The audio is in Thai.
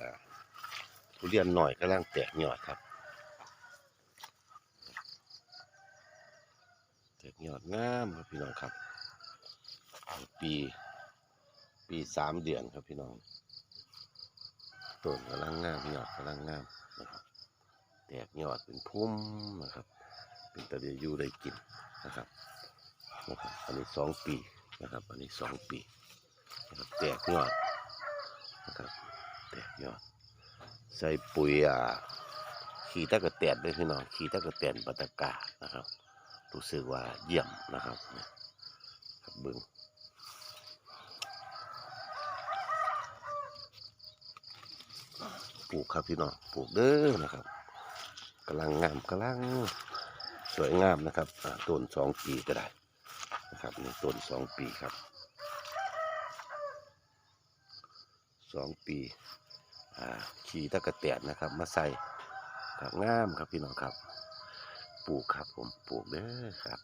อ่าทุเรียนหน่อยกำลังแตกยอดครับ แตกยอดงามครับพี่น้องครับ ปี ปีสามเดือนครับพี่น้องต้นกำลังงามยอดกำลังงามนะครับแตกยอดเป็นพุ่มนะครับ เป็นตะเดียยูได้กินนะครับนะครับอันนี้สองปีนะครับ อันนี้สองปีนะครับแตกยอดนะครับ แตกยอดใส่ปุ๋ยอ่าขี้ตะกะแตนด้วยพี่น้องขี้ตะกะแตนปตตกานะครับ รู้สึกว่าเยี่ยมนะครับเนี่ยบเบิ้งปลูกครับพี่น้องปลูกเด้อนะครับกำลังงามกำลังสวยงามนะครับต้นสองปีก็ได้นะครับนี่ต้นสองปีครับสองปี ขี่ตะกะเตียนนะครับ มาใส่ครับงามครับพี่น้องครับ ปลูกครับผมปลูกเด้อครับ